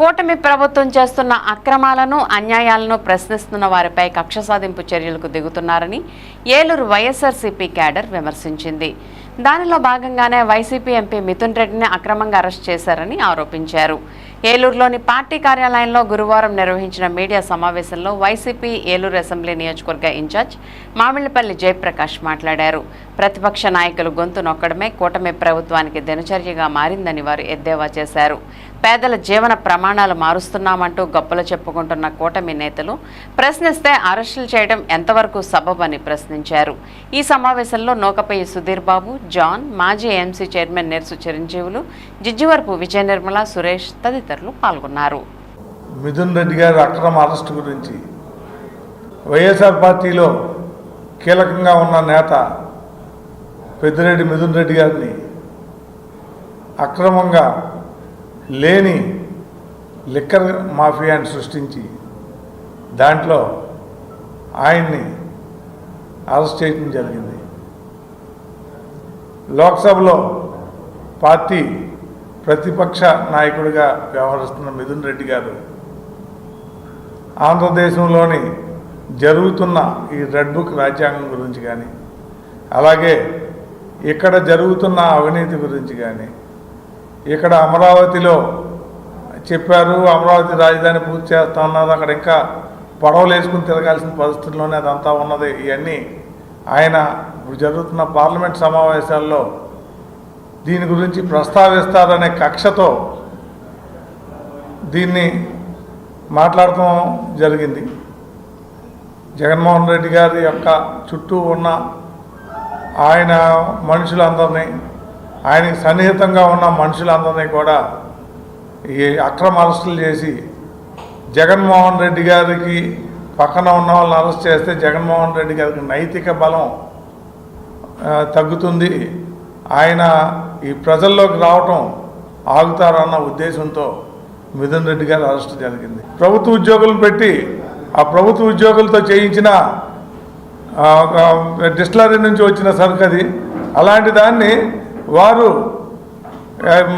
కూటమి ప్రభుత్వం చేస్తున్న అక్రమాలను అన్యాయాలను ప్రశ్నిస్తున్న వారిపై కక్ష సాధింపు చర్యలకు దిగుతున్నారని ఏలూరు వైఎస్ఆర్సీపీ క్యాడర్ విమర్శించింది. దానిలో భాగంగానే వైసీపీ ఎంపీ మిథున్ రెడ్డిని అక్రమంగా అరెస్ట్ చేశారని ఆరోపించారు. ఏలూరులోని పార్టీ కార్యాలయంలో గురువారం నిర్వహించిన మీడియా సమావేశంలో వైసీపీ ఏలూరు అసెంబ్లీ నియోజకవర్గ ఇన్ఛార్జ్ మామిళ్ళపల్లి జయప్రకాష్ మాట్లాడారు. ప్రతిపక్ష నాయకులు గొంతు నొక్కడమే కూటమి ప్రభుత్వానికి దినచర్యగా మారిందని వారు ఎద్దేవా చేశారు. పేదల జీవన ప్రమాణాలు మారుస్తున్నామంటూ గొప్పలు చెప్పుకుంటున్న కూటమి నేతలు ప్రశ్నిస్తే అరెస్టులు చేయడం ఎంతవరకు సబబని ప్రశ్నించారు. ఈ సమావేశంలో నూకపల్లి సుధీర్ బాబు జాన్ మాజీ ఎంసీ చైర్మన్ నెర్సు చిరంజీవులు జిజ్జివరపు విజయ నిర్మల సురేష్ తదితరులు పాల్గొన్నారు. మిథున్ రెడ్డి గారి అక్రమ అరెస్టు గురించి వైఎస్ఆర్ పార్టీలో కీలకంగా ఉన్న నేత పెద్దిరెడ్డి మిథున్ రెడ్డి గారిని అక్రమంగా లేని లిక్కర్ మాఫియాని సృష్టించి దాంట్లో ఆయన్ని అరెస్ట్ చేయడం జరిగింది. లోక్సభలో పార్టీ ప్రతిపక్ష నాయకుడిగా వ్యవహరిస్తున్న మిథున్ రెడ్డి గారు ఆంధ్రదేశంలోని జరుగుతున్న ఈ రెడ్ బుక్ రాజ్యాంగం గురించి కానీ అలాగే ఇక్కడ జరుగుతున్న అవినీతి గురించి కానీ ఇక్కడ అమరావతిలో చెప్పారు అమరావతి రాజధాని పూర్తి చేస్తా ఉన్నారు అక్కడ ఇంకా పడవలు వేసుకుని తిరగాల్సిన పరిస్థితుల్లోనే అదంతా ఉన్నది ఇవన్నీ ఆయన ఇప్పుడు జరుగుతున్న పార్లమెంట్ సమావేశాల్లో దీని గురించి ప్రస్తావిస్తారనే కక్షతో దీన్ని మాట్లాడటం జరిగింది. జగన్మోహన్ రెడ్డి గారి యొక్క చుట్టూ ఉన్న ఆయన మనుషులందరినీ ఆయనకి సన్నిహితంగా ఉన్న మనుషులందరినీ కూడా ఈ అక్రమ అరెస్టులు చేసి జగన్మోహన్ రెడ్డి గారికి పక్కన ఉన్న వాళ్ళని అరెస్ట్ చేస్తే జగన్మోహన్ రెడ్డి గారికి నైతిక బలం తగ్గుతుంది. ఆయన ఈ ప్రజల్లోకి రావటం ఆగుతారన్న ఉద్దేశంతో మిథున్ రెడ్డి గారు అరెస్ట్ జరిగింది. ప్రభుత్వ ఉద్యోగులను పెట్టి ఆ ప్రభుత్వ ఉద్యోగులతో చేయించిన డిస్టిలరీ నుంచి వచ్చిన సరుకు అది. అలాంటి దాన్ని వారు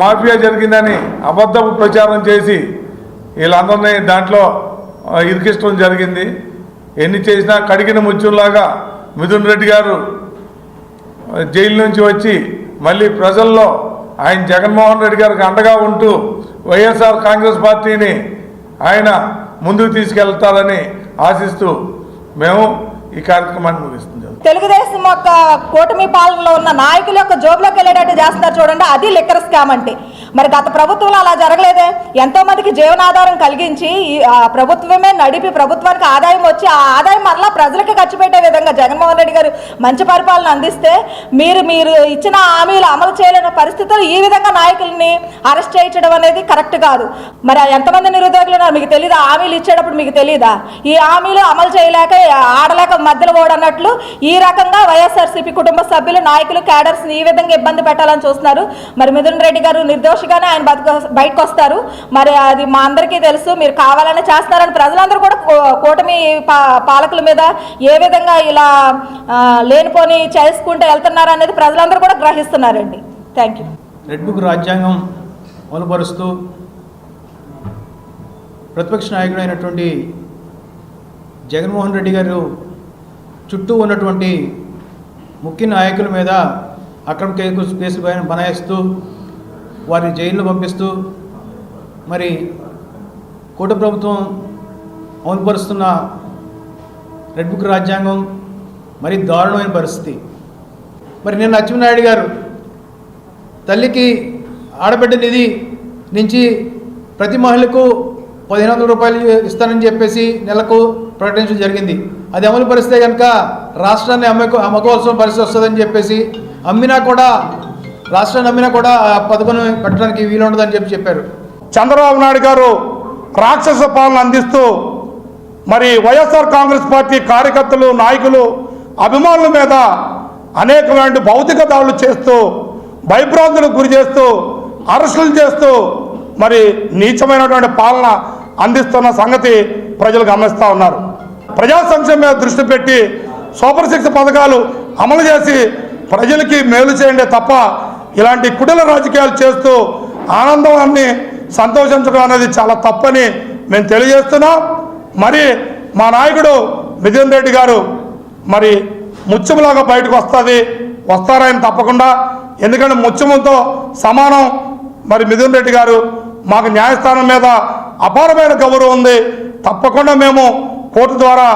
మాఫియా జరిగిందని అబద్ధపు ప్రచారం చేసి వీళ్ళందరినీ దాంట్లో ఇరికిష్టం జరిగింది. ఎన్ని చేసినా కడిగిన ముత్యంలాగా మిథున్ రెడ్డి గారు జైలు నుంచి వచ్చి మళ్ళీ ప్రజల్లో ఆయన జగన్మోహన్ రెడ్డి గారికి అండగా ఉంటూ వైఎస్ఆర్ కాంగ్రెస్ పార్టీని ఆయన ముందుకు తీసుకెళ్తారని ఆశిస్తూ మేము ఈ కార్యక్రమాన్ని ముగిస్తుంది తెలుగుదేశం యొక్క కూటమి పాలనలో ఉన్న నాయకుల యొక్క జోబులోకి వెళ్ళేటట్టు చేస్తున్నారు చూడండి అది లిక్కర్ స్కామ్ అంటే. మరి గత ప్రభుత్వంలో అలా జరగలేదే? ఎంతో మందికి జీవనాధారం కలిగించి ఆ, ప్రభుత్వమే నడిపి ప్రభుత్వానికి ఆదాయం వచ్చి ఆ ఆదాయం మరలా ప్రజలకు ఖర్చు పెట్టే విధంగా జగన్మోహన్ రెడ్డి గారు మంచి పరిపాలన అందిస్తే మీరు మీరు ఇచ్చిన హామీలు అమలు చేయలేని పరిస్థితులు ఈ విధంగా నాయకుల్ని అరెస్ట్ చేయించడం అనేది కరెక్ట్ కాదు. మరి ఎంతమంది నిరుద్యోగులు ఉన్నారు? మీకు తెలియదా హామీలు ఇచ్చేటప్పుడు మీకు తెలియదా ఈ హామీలు అమలు చేయలేక ఆడలేక మధ్యలో ఓడన్నట్లు ఈ రకంగా వైఎస్ఆర్సీపీ కుటుంబ సభ్యులు నాయకులు క్యాడర్స్ని ఈ విధంగా ఇబ్బంది పెట్టాలని చూస్తున్నారు. మరి మిథున్ రెడ్డి గారు నిర్దోష నిర్దోషిగానే ఆయన బతుక బయటకు వస్తారు మరి అది మా అందరికీ తెలుసు మీరు కావాలని చేస్తున్నారని ప్రజలందరూ కూడా కూటమి పా- పాలకుల మీద ఏ విధంగా ఇలా లేనిపోని చేసుకుంటూ వెళ్తున్నారు అనేది ప్రజలందరూ కూడా గ్రహిస్తున్నారండి. థ్యాంక్ యూ రెడ్ బుక్ రాజ్యాంగం అమలుపరుస్తూ ప్రతిపక్ష నాయకుడు అయినటువంటి జగన్మోహన్ రెడ్డి గారు చుట్టూ ఉన్నటువంటి ముఖ్య నాయకుల మీద అక్రమ కేసు కేసులు బనాయిస్తూ వారిని జైల్లో పంపిస్తూ మరి కోట ప్రభుత్వం అమలుపరుస్తున్న రెడ్ బుక్ రాజ్యాంగం మరి దారుణమైన పరిస్థితి. మరి నిన్న అచ్చెన్నాయుడు గారు తల్లికి ఆడబిడ్డ నిధి నుంచి ప్రతి మహిళకు పదిహేను వందల రూపాయలు ఇస్తానని చెప్పేసి నెలకు ప్రకటించడం జరిగింది. అది అమలు పరిస్తే కనుక రాష్ట్రాన్ని అమ్మకు అమ్ముకోవాల్సిన పరిస్థితి వస్తుందని చెప్పేసి అమ్మినా కూడా రాష్ట్రం నమ్మినా కూడా ఆ పథకం పెట్టడానికి వీలుండదని చెప్పి చెప్పారు. చంద్రబాబు నాయుడు గారు రాక్షస పాలన అందిస్తూ మరి వైఎస్ఆర్ కాంగ్రెస్ పార్టీ కార్యకర్తలు నాయకులు అభిమానుల మీద అనేకమైన భౌతిక దాడులు చేస్తూ భయభ్రాంతులకు గురి చేస్తూ అరెస్టులు చేస్తూ మరి నీచమైనటువంటి పాలన అందిస్తున్న సంగతి ప్రజలు గమనిస్తూ ఉన్నారు. ప్రజా సంక్షేమం మీద దృష్టి పెట్టి సూపర్ సిక్స్ పథకాలు అమలు చేసి ప్రజలకి మేలు చేయండి తప్ప ఇలాంటి కుటిల రాజకీయాలు చేస్తూ ఆనందాన్ని సంతోషించడం అనేది చాలా తప్పని మేము తెలియజేస్తున్నాం. మరి మా నాయకుడు మిథున్ రెడ్డి గారు మరి ముత్యములాగా బయటకు వస్తుంది వస్తారాయని తప్పకుండా. ఎందుకంటే ముత్యముతో సమానం మరి మిథున్ రెడ్డి గారు మాకు న్యాయస్థానం మీద అపారమైన గౌరవం ఉంది. తప్పకుండా మేము కోర్టు ద్వారా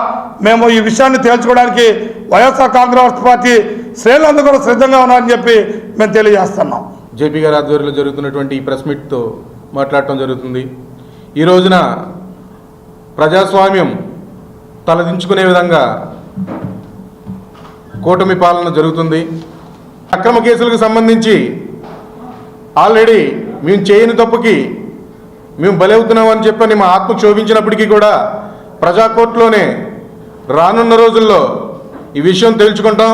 మేము ఈ విషయాన్ని తేల్చుకోవడానికి వైఎస్ఆర్ కాంగ్రెస్ పార్టీ శ్రేణులందరూ కూడా సిద్ధంగా ఉన్నారని చెప్పి మేము తెలియజేస్తున్నాం. జేపీ గారి ఆధ్వర్యంలో జరుగుతున్నటువంటి ఈ ప్రెస్ మీట్తో మాట్లాడటం జరుగుతుంది. ఈ రోజున ప్రజాస్వామ్యం తలదించుకునే విధంగా కూటమి పాలన జరుగుతుంది. అక్రమ కేసులకు సంబంధించి ఆల్రెడీ మేము చేయని తప్పుకి మేము బలవుతున్నామని చెప్పని మా ఆత్మ క్షోభించినప్పటికీ కూడా ప్రజా కోర్టులోనే రానున్న రోజుల్లో ఈ విషయం తెలుసుకుంటాం.